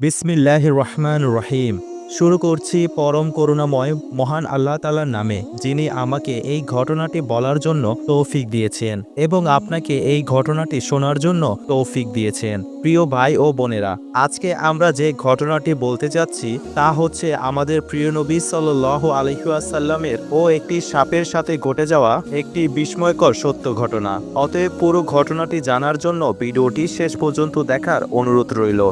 বিসমিল্লাহ রহমান রহিম শুরু করছি পরম করুণাময় মহান আল্লাহ তালার নামে, যিনি আমাকে এই ঘটনাটি বলার জন্য তৌফিক দিয়েছেন এবং আপনাকে এই ঘটনাটি শোনার জন্য তৌফিক দিয়েছেন। প্রিয় ভাই ও বোনেরা, আজকে আমরা যে ঘটনাটি বলতে যাচ্ছি, তা হচ্ছে আমাদের প্রিয় নবী সাল্লাহ আলহিউসাল্লামের ও একটি সাপের সাথে ঘটে যাওয়া একটি বিস্ময়কর সত্য ঘটনা। অতএব পুরো ঘটনাটি জানার জন্য ভিডিওটি শেষ পর্যন্ত দেখার অনুরোধ রইল।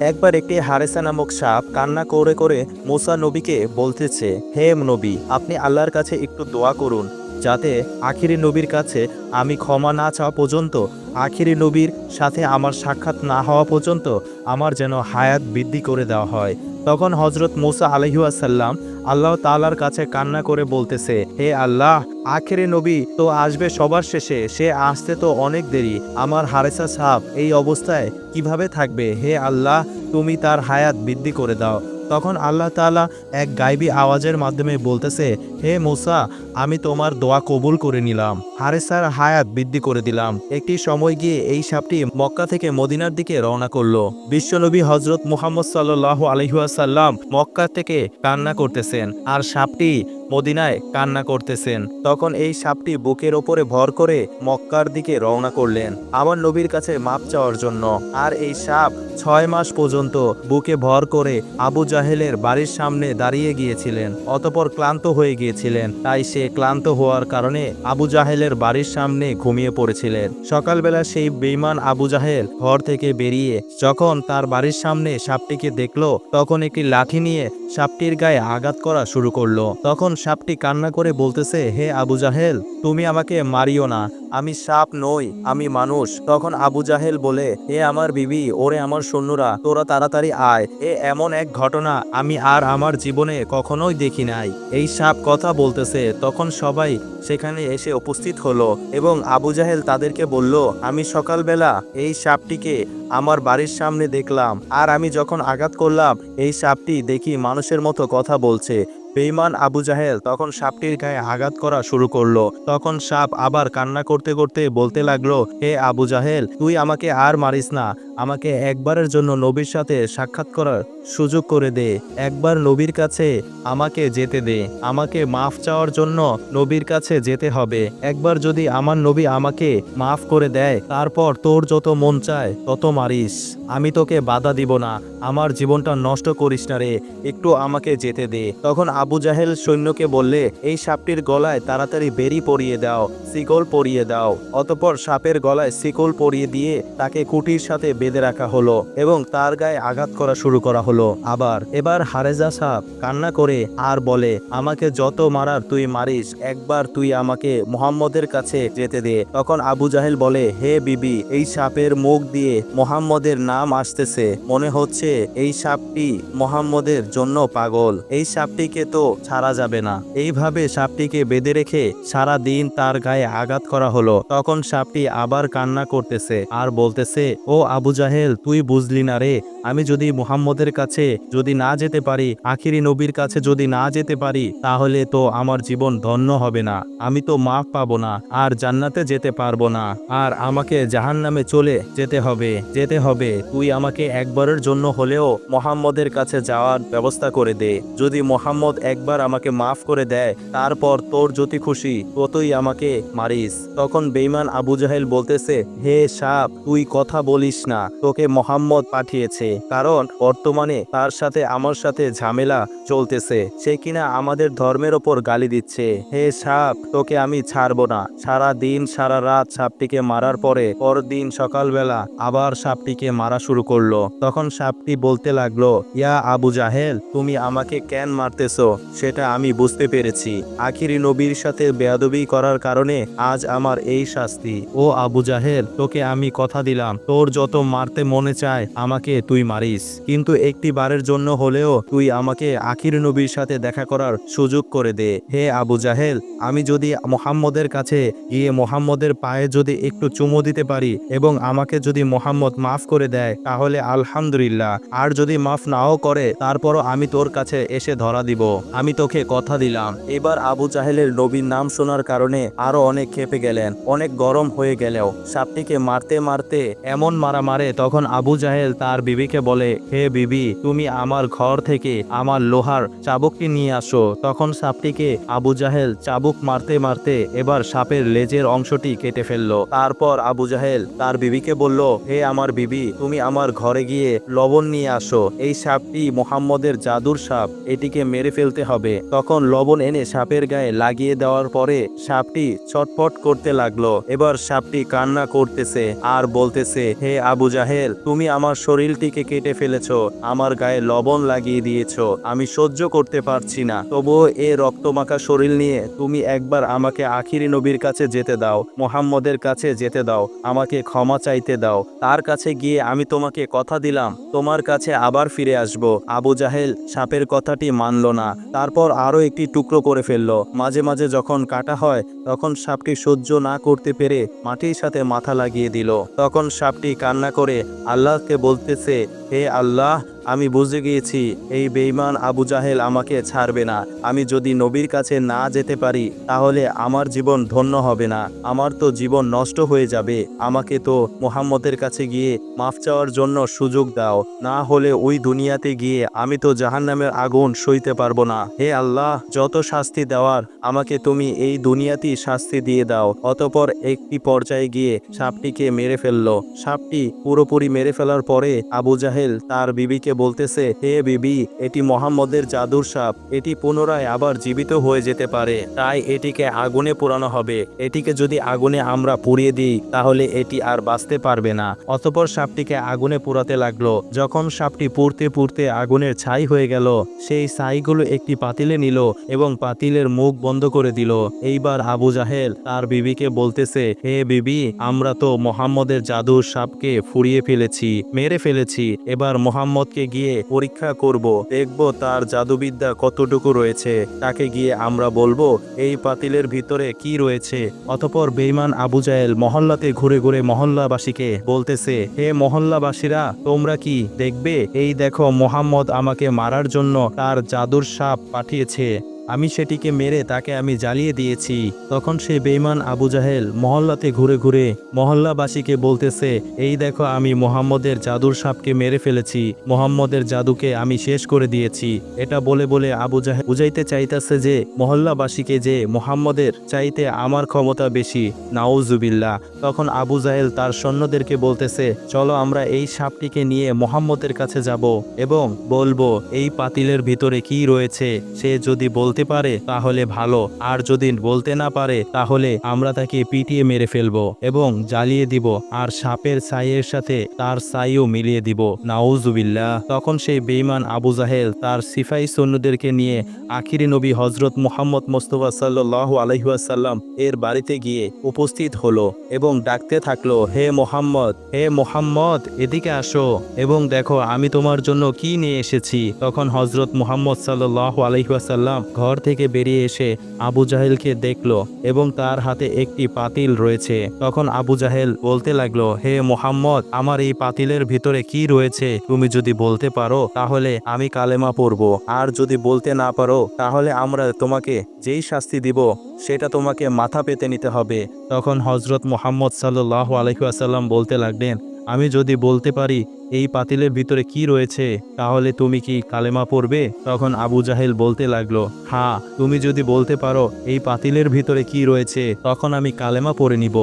একবার একটি হারেসা নামক সাপ কান্না করে করে মোসা নবীকে বলতেছে, হে নবী, আপনি আল্লাহর কাছে একটু দোয়া করুন, যাতে আখিরি নবীর কাছে আমি ক্ষমা না চাওয়া পর্যন্ত, আখিরি নবীর সাথে আমার সাক্ষাৎ না হওয়া পর্যন্ত আমার যেন হায়াত বৃদ্ধি করে দেওয়া হয়। তখন হজরত মোসা আলহিউসাল্লাম আল্লাহ তালার কাছে কান্না করে বলতেছে, হে আল্লাহ, আখেরে নবী, তো আসবে সবার শেষে, সে আসতে তো অনেক দেরি। আমার হারেসা সাপ এই অবস্থায় কীভাবে থাকবে? হে আল্লাহ, তুমি তার হায়াত বৃদ্ধি করে দাও। তখন আল্লাহ তালা এক গাইবি আওয়াজের মাধ্যমে বলতেছে, হে মোসা, আমি তোমার দোয়া কবুল করে নিলাম। হারেসার হায়াত বৃদ্ধি করে দিলাম। একটি সময় গিয়ে এই সাপটি মক্কা থেকে মদিনার দিকে রওনা করল। বিশ্বনবী হজরত মুহাম্মদ সাল্লাহ আলহিহাসাল্লাম মক্কা থেকে কান্না করতেছেন। আর সাপটি মদিনায় কান্না করতেছেন। তখন এই সাপটি বুকের ওপরে ভর করে মক্কার দিকে রওনা করলেন। আমার নবীর কাছে মাপ চাওয়ার জন্য। আর এই সাপ ছয় মাস পর্যন্ত বুকে ভর করে আবু জাহেলের বাড়ির সামনে দাঁড়িয়ে গিয়েছিলেন, অতপর ক্লান্ত হয়ে গিয়েছিলেন। তাই সে ক্লান্ত হওয়ার কারণে আবু জাহেলের বাড়ির সামনে ঘুমিয়ে পড়েছিলেন। সকালবেলা সেই বেইমান আবু জাহেল ঘর থেকে বেরিয়ে যখন তার বাড়ির সামনে সাপটিকে দেখল, তখন একটি লাঠি নিয়ে সাপটির গায়ে আঘাত করা শুরু করল। তখন সাপটি কান্না করে বলতেছে, হে আবু জাহেল, তুমি আমাকে মারিও না। আমি সাপ নই, আমি মানুষ। তখন আবু জাহেল বলে, হে আমার বিবি, ওরে আমার সৈন্যরা, তোরা তাড়াতাড়ি আয়। এ এমন এক ঘটনা আমি আর আমার জীবনে কখনোই দেখি নাই। এই সাপ কথা বলতেছে, তখন সবাই সেখানে এসে উপস্থিত হলো এবং আবু জাহেল তাদেরকে বলল, আমি সকালবেলা এই সাপটিকে আমার বাড়ির সামনে দেখলাম। আর আমি যখন আঘাত করলাম, এই সাপটি দেখি মানুষের মতো কথা বলছে। বেইমান আবু জাহেল তখন সাপটির গায়ে আঘাত করা শুরু করল। তখন সাপ আবার কান্না করতে করতে বলতে লাগল, হে আবু জাহেল, তুই আমাকে আর মারিস না। আমাকে একবারের জন্য নবীর সাথে সাক্ষাৎ করার সুযোগ করে দে। একবার নবীর কাছে আমাকে যেতে দে। আমাকে মাফ চাওয়ার জন্য নবীর কাছে যেতে হবে। একবার যদি আমার নবী আমাকে মাফ করে দেয়, তারপর তোর যত মন চায়, তত মারিস। আমি তোকে বাধা দিব না। আমার জীবনটা নষ্ট করিস না রে। একটু আমাকে যেতে দে। তখন আবু জাহেল সৈন্যকে বললে, এই সাপটির গলায় তাড়াতাড়ি বেরি পরিয়ে দাও, শিকল পরিয়ে দাও। অতপর সাপের গলায় শিকল পরিয়ে দিয়ে তাকে কুটির সাথে বেঁধে রাখা হলো এবং তার গায়ে আঘাত করা শুরু করা হলো। আবার এবার হারেজা সাপ কান্না করে আর বলে, আমাকে যত মারার তুই মারিস, একবার তুই আমাকে মোহাম্মদের কাছে যেতে দে। তখন আবু জাহেল বলে, হে বিবি, এই সাপের মুখ দিয়ে মোহাম্মদের নাম আসতেছে। মনে হচ্ছে এই সাপটি মোহাম্মদের জন্য পাগল। এই সাপটিকে তো ছাড়া যাবে না। এইভাবে সাপটিকে বেঁধে রেখে সারা দিন তার গায়ে আঘাত করা হলো। তখন সাপটি আবার কান্না করতেছে আর বলতেছে, ও আবু জাহেল তুই বুঝলি না রে আমি যদি মুহাম্মদের কাছে যদি না যেতে পারি, আখিরি নবীর কাছে যদি না যেতে পারি, তাহলে তো আমার জীবন ধন্য হবে না। আমি তো মাফ পাবো না, আর জান্নাতে যেতে পারব না। আর আমাকে জাহান্নামে চলে যেতে হবে যেতে হবে। তুই আমাকে একবারের জন্য হলেও মোহাম্মদের কাছে যাওয়ার ব্যবস্থা করে দে। যদি মোহাম্মদ একবার আমাকে মাফ করে দেয়, তারপর তোর যদি খুশি, ততই আমাকে মারিস। তখন বেইমান আবু জাহেল বলতেছে, হে সাপ, তুই কথা বলিস না। তোকে মোহাম্মদ পাঠিয়েছে। কারণ বর্তমানে তার সাথে আমার সাথে ঝামেলা চলতেছে। সে কিনা আমাদের ধর্মের ওপর গালি দিচ্ছে। হে সাপ, তোকে আমি ছাড়বো না। সারা দিন, সারা রাত সাপটিকে মারার পরে পরদিন সকালবেলা আবার সাপটিকে মারা শুরু করল। তখন সাপটি বলতে লাগল, ইয়া আবু জাহেল, তুমি আমাকে কেন মারতেছো? সেটা আমি বুঝতে পেরেছি। আখিরি নবীর সাথে বেয়াদবি করার কারণে আজ আমার এই শাস্তি। ও আবু জাহেল, তোকে আমি কথা দিলাম। তোর যত মারতে মনে চায়, আমাকে তুই মারিস, কিন্তু একটি বারের জন্য হলেও তুই আমাকে আখির নবীর সাথে দেখা করার সুযোগ করে দে। হে আবু জাহেল, আমি যদি মোহাম্মদের কাছে গিয়ে মোহাম্মদের পায়ে যদি একটু চুমো দিতে পারি এবং আমাকে যদি মোহাম্মদ মাফ করে দেয়, তাহলে আলহামদুলিল্লাহ। আর যদি মাফ নাও করে, তারপরও আমি তোর কাছে এসে ধরা দিব। আমি তোকে কথা দিলাম। এবার আবু জাহেলের নবীর নাম শোনার কারণে আরও অনেক খেপে গেলেন, অনেক গরম হয়ে গেলেও। সাপটিকে মারতে মারতে এমন মারা মারে তখন আবু জাহেল তার বিবি বিবিকে বলে, হে বিবি, তুমি আমার ঘর থেকে আমার লোহার চাবুকটি নিয়ে আসো। তখন সাপটিকে আবু জাহেল চাবুক মারতে মারতে এবার সাপের লেজের অংশটি কেটে ফেলল। তারপর আবু জাহেল তার বিবিকে বলল, হে আমার বিবি, তুমি আমার ঘরে গিয়ে লবণ নিয়ে আসো। এই সাপটি মোহাম্মদের জাদুর সাপ, এটিকে মেরে ফেলতে হবে। তখন লবণ এনে সাপের গায়ে লাগিয়ে দেওয়ার পরে সাপটি ছটফট করতে লাগল। এবার সাপটি কান্না করতেছে আর বলতেছে, হে আবু জাহেল, তুমি আমার শরীরটিকে কেটে ফেলেছ, আমার গায়ে লবণ লাগিয়ে দিয়েছ, আমি সহ্য করতে পারছি না। তবুও এ রক্তমাখা শরীর নিয়ে তুমি একবার আমাকে আখিরি নবীর কাছে যেতে দাও, মোহাম্মদের কাছে যেতে দাও, আমাকে ক্ষমা চাইতে দাও। তার কাছে গিয়ে আমি তোমাকে কথা দিলাম, তোমার কাছে আবার ফিরে আসব। আবু জাহেল সাপের কথাটি মানল না, তারপর আরও একটি টুকরো করে ফেলল। মাঝে মাঝে যখন কাটা হয়, তখন সাপটি সহ্য না করতে পেরে মাটির সাথে মাথা লাগিয়ে দিল। তখন সাপটি কান্না করে আল্লাহকে বলতেছে হে আল্লাহ আমি বুঝে গিয়েছি, এই বেইমান আবু জাহেল আমাকে ছাড়বে না। আমি যদি নবীর কাছে না যেতে পারি, তাহলে আমার জীবন ধন্য হবে না। আমার তো জীবন নষ্ট হয়ে যাবে। আমাকে তো মোহাম্মদের কাছে গিয়ে মাফ চাওয়ার জন্য সুযোগ দাও। না হলে ওই দুনিয়াতে গিয়ে আমি তো জাহান্নামের আগুন সইতে পারব না। হে আল্লাহ, যত শাস্তি দেওয়ার, আমাকে তুমি এই দুনিয়াতেই শাস্তি দিয়ে দাও। অতপর একটি পর্যায়ে গিয়ে সাপটিকে মেরে ফেলল। সাপটি পুরোপুরি মেরে ফেলার পরে আবু জাহেল তার বিবিকে বলতেছে, হে বিবি, এটি মোহাম্মদের জাদুর সাপ। এটি পুনরায় আবার জীবিত হয়ে যেতে পারে। তাই এটিকে আগুনে পোড়ানো হবে। এটিকে যদি আগুনে আমরা পুড়িয়ে দিই, তাহলে এটি আর বাঁচতে পারবে না। অতপর সাপটিকে আগুনে পোড়াতে লাগল। যখন সাপটি পুড়তে পুড়তে আগুনের ছাই হয়ে গেল, সেই ছাইগুলো একটি পাতিলে নিল এবং পাতিলের মুখ বন্ধ করে দিল। এইবার আবু জাহেল তার বিবিকে বলতেছে, হে বিবি, আমরা তো মোহাম্মদের জাদুর সাপকে ফুরিয়ে ফেলেছি, মেরে ফেলেছি। এবার মোহাম্মদকে গিয়ে পরীক্ষা করব, দেখব তার জাদুবিদ্যা কতটুকু রয়েছে। তাকে গিয়ে আমরা বলব, এই পাতিলের ভিতরে কি রয়েছে? অতপর বেইমান আবু জায়েল মহল্লাতে ঘুরে ঘুরে মহল্লাবাসীকে বলতেছে, হে মহল্লাবাসীরা, তোমরা কি দেখবে? এই দেখো, মোহাম্মদ আমাকে মারার জন্য তার জাদুর সাপ পাঠিয়েছে। আমি সেটিকে মেরে তাকে আমি জ্বালিয়ে দিয়েছি। তখন সে বেইমান আবু জাহেল মহল্লাতে ঘুরে ঘুরে মহল্লাবাসীকে বলতেছে, এই দেখো আমি মোহাম্মদের জাদুর সাপকে মেরে ফেলেছি। মোহাম্মদের জাদুকে আমি শেষ করে দিয়েছি। এটা বলে বলে আবু জাহেল বুঝাইতে চাইতেছে যে, মহল্লাবাসীকে যে মোহাম্মদের চাইতে আমার ক্ষমতা বেশি, নাউজুবিল্লাহ। তখন আবু জাহেল তার সৈন্যদেরকে বলতেছে, চলো আমরা এই সাপটিকে নিয়ে মোহাম্মদের কাছে যাব এবং বলব, এই পাতিলের ভিতরে কি রয়েছে? সে যদি বলতে পারে, তাহলে ভালো। আর যদি বলতে না পারে, তাহলে আমরা তাকে পিটিয়ে মেরে ফেলব এবং জ্বালিয়ে দিব, আর সাপের ছাইয়ের সাথে তার ছাইও মিলিয়ে দিব। নাউজুবিল্লাহ। তখন সেই বেইমান আবু জাহেল তার সিফাই সৈন্যদেরকে নিয়ে আখিরি নবী হজরত মোহাম্মদ মোস্তফা সাল্লাহ আলহিহাসাল্লাম এর বাড়িতে গিয়ে উপস্থিত হলো এবং ডাকতে থাকল, হে মোহাম্মদ হে মোহাম্মদ, এদিকে আসো এবং দেখো আমি তোমার জন্য কি নিয়ে এসেছি। তখন হজরত মোহাম্মদ সাল্লাহ আলহিহাসাল্লাম ঘর থেকে বেরিয়ে এসে আবু জাহেলকে দেখল এবং তার হাতে একটি পাতিল রয়েছে। তখন আবু জাহেল বলতে লাগল, হে মোহাম্মদ, আমার এই পাতিলের ভিতরে কি রয়েছে? তুমি যদি বলতে পারো, তাহলে আমি কালেমা পড়ব। আর যদি বলতে না পারো, তাহলে আমরা তোমাকে যেই শাস্তি দিব, সেটা তোমাকে মাথা পেতে নিতে হবে। তখন হজরত মোহাম্মদ সাল্লাহ আলহিহাসাল্লাম বলতে লাগলেন আমি যদি বলতে পারি, এই পাতিলের ভিতরে কি রয়েছে, তাহলে তুমি কি কালেমা পড়বে? তখন আবু জাহেল বলতে লাগল হ্যাঁ তুমি যদি বলতে পারো, এই পাতিলের ভিতরে কি রয়েছে, তখন আমি কালেমা পরে নিব।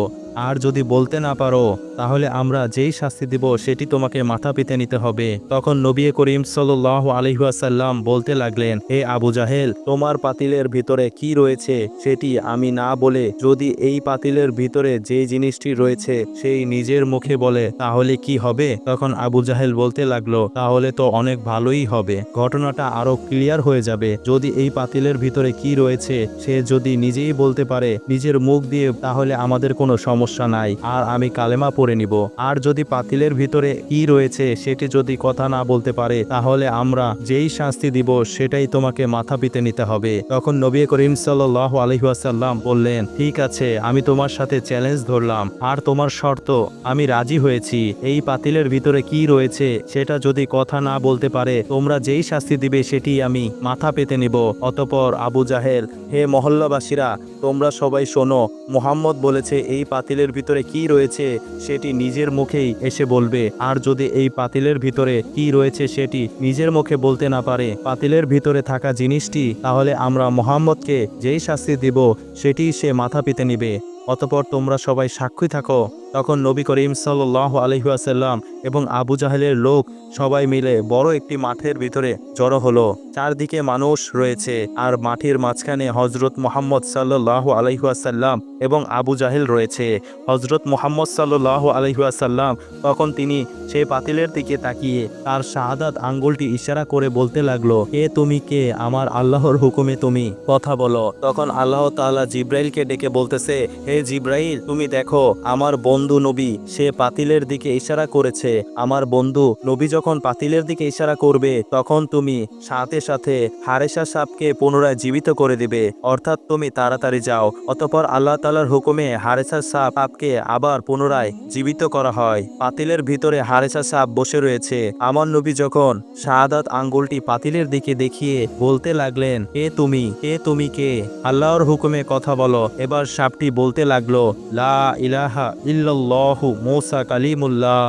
আর যদি বলতে না পারো, তাহলে আমরা যেই শাস্তি দিব সেটি তোমাকে মাথা পেতে নিতে হবে। তখন নবী করিম সাল্লাহ আলহাসাল্লাম বলতে লাগলেন, হে আবু জাহেল, তোমার পাতিলের ভিতরে কি রয়েছে সেটি আমি না বলে যদি এই পাতিলের ভিতরে যে জিনিসটি রয়েছে সেই নিজের মুখে বলে, তাহলে কি হবে? তখন আবু জাহেল বলতে লাগল, তাহলে তো অনেক ভালোই হবে। ঘটনাটা আরও ক্লিয়ার হয়ে যাবে। যদি এই পাতিলের ভিতরে কি রয়েছে সে যদি নিজেই বলতে পারে নিজের মুখ দিয়ে, তাহলে আমাদের কোনো সমস্যা নাই, আর আমি কালেমা পড়ে নিব। আর যদি পাতিলের ভিতরে কি রয়েছে সেটি যদি কথা না বলতে পারে, তাহলে আমরা যেই শাস্তি দিব সেটাই তোমাকে মাথা পিতে নিতে হবে। তখন নবী করিম সাল্লাহ আলহিহাসাল্লাম বললেন, ঠিক আছে, আমি তোমার সাথে চ্যালেঞ্জ ধরলাম। আর তোমার শর্ত, আমি রাজি হয়েছি। এই পাতিলের ভিতরে কি রয়েছে সেটা যদি কথা না বলতে পারে, তোমরা যেই শাস্তি দিবে সেটি আমি মাথা পেতে নিব। অতপর আবু জাহেল, হে মহল্লাবাসীরা, তোমরা সবাই শোনো। মোহাম্মদ বলেছে, এই পাতিল পাতিলের ভিতরে কি রয়েছে সেটি নিজের মুখেই এসে বলবে। আর যদি এই পাতিলের ভিতরে কি রয়েছে সেটি নিজের মুখে বলতে না পারে পাতিলের ভিতরে থাকা জিনিসটি, তাহলে আমরা মোহাম্মদকে যেই শাস্তি দিব সেটি সে মাথা পিতে নিবে। অতপর তোমরা সবাই সাক্ষী থাকো। তখন নবী করিম সাল্লাহ আলহিহাসাল্লাম এবং আবু জাহেলের লোক সবাই মিলে বড় একটি মাঠের ভিতরে জড়ো হলো। চারদিকে মানুষ রয়েছে আর মাঠের মাঝখানে হজরত মোহাম্মদ সাল্লাহ আলহিহাসাল্লাম এবং আবু জাহেল রয়েছে। হজরত মোহাম্মদ সাল্লাহ আলহিহাসাল্লাম তখন তিনি সেই পাতিলের দিকে তাকিয়ে তার শাহাদাত আঙ্গুলটি ইশারা করে বলতে লাগল, কে তুমি? কে? আমার আল্লাহর হুকুমে তুমি। কথা বলো। তখন আল্লাহ তাআলা জিব্রাইলকে ডেকে বলতেছে, হে জিব্রাইল, তুমি দেখো, আমার বন্ধু নবী, সে পাতিলের দিকে ইশারা করেছে, আমার বন্ধু, নবী যখন পাতিলের দিকে ইশারা করবে, তখন তুমি সাথে সাথে হারেসা সাপকে পুনরায় জীবিত করে দিবে। অর্থাৎ তুমি তাড়াতাড়ি যাও। অতপর আল্লাহ তালার হুকুমে হারেসা সাপ আপকে আবার পুনরায় জীবিত করা হয়। পাতিলের ভিতরে হারেসা সাপ বসে রয়েছে। আমার নবী যখন শাহাদাত আঙ্গুলটি পাতিলের দিকে দেখিয়ে বলতে লাগলেন এ তুমি? এ তুমি কে? আল্লাহর হুকুমে কথা বলো। এবার সাপটি বলতে লাগল, লা ইলাহা ইল্লাল্লাহু মৌসা কালিমুল্লাহ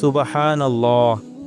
সুবাহান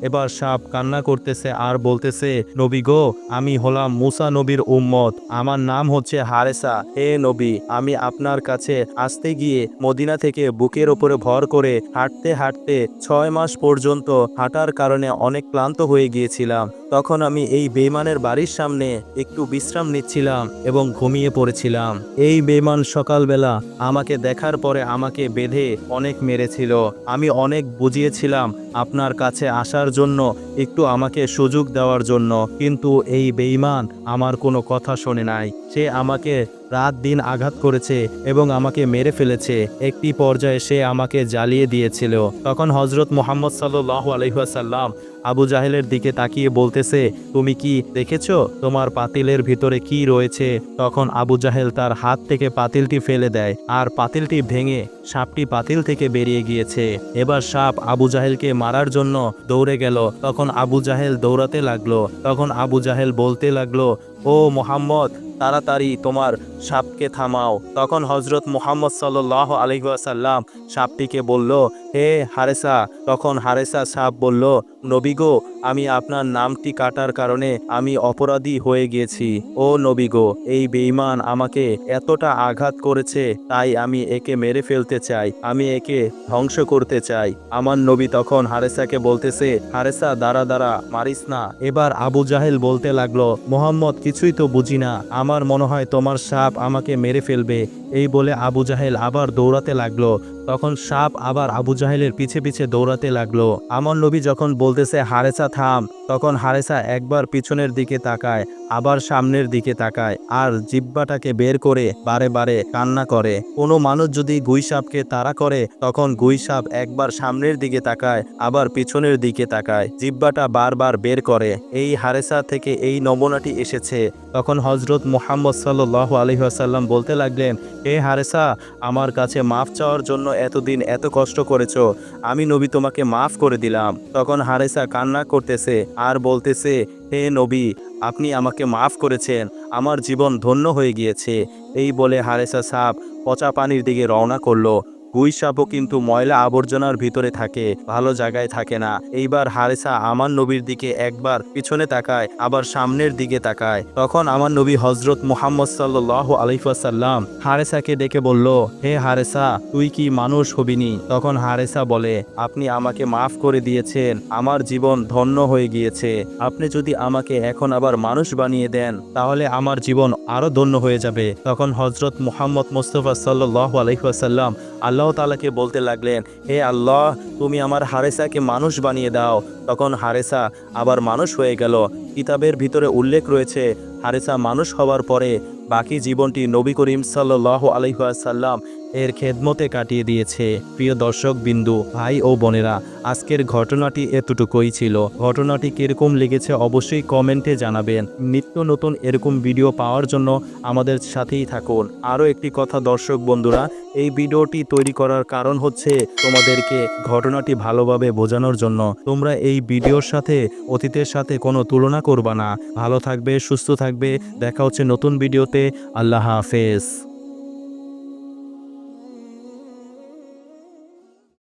এবার সাপ কান্না করতেছে আর বলতেছে, নবী গো, আমি হলাম মুসা নবীর উম্মত। আমার নাম হচ্ছে হারেসা। হে নবী, আমি আপনার কাছে আসতে গিয়ে মদিনা থেকে বুকের ওপরে ভর করে হাঁটতে হাঁটতে ছয় মাস পর্যন্ত হাঁটার কারণে অনেক ক্লান্ত হয়ে গিয়েছিলাম। তখন আমি এই বেমানের বাড়ির সামনে একটু বিশ্রাম নিচ্ছিলাম এবং ঘুমিয়ে পড়েছিলাম। এই বেইমান সকালবেলা আমাকে দেখার পরে আমাকে বেঁধে অনেক মেরেছিল। আমি অনেক বুঝিয়েছিলাম, আপনার কাছে আসার জন্য একটু আমাকে সুযোগ দেওয়ার জন্য, কিন্তু এই বেইমান আমার কোনো কথা শোনে নাই। সে আমাকে রাত দিন আঘাত করেছে এবং আমাকে মেরে ফেলেছে। একটি পর্যায়ে সে আমাকে জ্বালিয়ে দিয়েছিল। তখন হজরত মোহাম্মদ সাল্লাহ আলহাসাল্লাম আবু জাহেলের দিকে তাকিয়ে বলতেছে, তুমি কি দেখেছ তোমার পাতিলের ভিতরে কি রয়েছে? তখন আবু জাহেল তার হাত থেকে পাতিলটি ফেলে দেয় আর পাতিলটি ভেঙে সাপটি পাতিল থেকে বেরিয়ে গিয়েছে। এবার সাপ আবু জাহেলকে মারার জন্য দৌড়ে গেল। তখন আবু জাহেল দৌড়াতে লাগল। তখন আবু জাহেল বলতে লাগল, ও মোহাম্মদ তাড়াতাড়ি তোমার সাপকে থামাও। তখন হজরত মোহাম্মদ সাল্লাহ আলহাসাল্লাম সাপটিকে বলল, হে হারেসা। তখন হারেসা সাপ বলল নবীগো আমি আপনার নামটি কাটার কারণে আমি অপরাধী হয়ে গিয়েছি ও নবীগো এই বেঈমান আমাকে এতটা আঘাত করেছে, তাই আমি একে মেরে ফেলতে চাই, আমি একে ধ্বংস করতে চাই। আমার নবী তখন হারেসাকে বলতেছে, হারেসা, দাঁড়া দাঁড়া, মারিস না। এবার আবু জাহেল বলতে লাগল, মোহাম্মদ, কিছুই তো বুঝি না। আমার মনে হয় তোমার সাপ আমাকে মেরে ফেলবে। এই বলে আবু জাহেল আবার দৌড়াতে লাগল। তখন সাপ আবার আবু জাহেলের পিছে পিছে দৌড়াতে লাগল। আমার নবী যখন বলতেছে, হারেসা, থাম। তখন হারেসা একবার পিছনের দিকে তাকায়, আবার সামনের দিকে তাকায় আর জিব্বাটাকে বের করে বারে বারে কান্না করে। কোনো মানুষ যদি গুই সাপকে তাড়া করে, তখন গুই সাপ একবার সামনের দিকে তাকায়, আবার পিছনের দিকে তাকায়। জিব্বাটা বারবার বের করে। এই হারেসা থেকে এই নমুনাটি এসেছে। তখন হজরত মোহাম্মদ সাল্লাহ আলহিহাসাল্লাম বলতে লাগলেন এ হারেসা, আমার কাছে মাফ চাওয়ার জন্য এতদিন এত কষ্ট করেছ, আমি নবী তোমাকে মাফ করে দিলাম। তখন হারেসা কান্না করতেছে আর বলতেছে, হে নবী, আপনি আমাকে মাফ করেছেন, আমার জীবন ধন্য হয়ে গিয়েছে। এই বলে হারেসা সাপ পচা পানির দিকে রওনা করল। গুই সাপও কিন্তু ময়লা আবর্জনার ভিতরে থাকে, ভালো জায়গায় থাকে না। এইবার হারেসা আমার নবীর দিকে একবার পিছনে তাকায়, আবার সামনের দিকে তাকায়। তখন আমার নবী হজরত মুহাম্মদ সাল্লাহ আলিফাসাল্লাম হারেসাকে ডেকে বলল, হে হারেসা, তুই কি মানুষ হবিনি? তখন হারেসা বলে, আপনি আমাকে মাফ করে দিয়েছেন, আমার জীবন ধন্য হয়ে গিয়েছে। আপনি যদি আমাকে এখন আবার মানুষ বানিয়ে দেন, তাহলে আমার জীবন আরও ধন্য হয়ে যাবে। তখন হজরত মুহাম্মদ মুস্তফা সাল্লাহ আলহিহাসাল্লাম আল্লাহ তালাকে বলতে লাগলেন, হে আল্লাহ, তুমি আমার হারেসাকে মানুষ বানিয়ে দাও। তখন হারেসা আবার মানুষ হয়ে গেল। কিতাবের ভিতরে উল্লেখ রয়েছে হারেসা মানুষ হওয়ার পরে বাকি জীবনটি নবী করিম সাল্লাহ আলহাসাল্লাম এর খেদমতে কাটিয়ে দিয়েছে। প্রিয় দর্শক বিন্দু, ভাই ও বোনেরা, আজকের ঘটনাটি এতটুকুই ছিল। ঘটনাটি কীরকম লেগেছে অবশ্যই কমেন্টে জানাবেন। নিত্য নতুন এরকম ভিডিও পাওয়ার জন্য আমাদের সাথেই থাকুন। আরও একটি কথা দর্শক বন্ধুরা, এই ভিডিওটি তৈরি করার কারণ হচ্ছে তোমাদেরকে ঘটনাটি ভালোভাবে বোঝানোর জন্য। তোমরা এই ভিডিওর সাথে অতীতের সাথে কোনো তুলনা করবা না। ভালো থাকবে, সুস্থ থাকবে। দেখা হচ্ছে নতুন ভিডিওতে। আল্লাহ হাফেজ।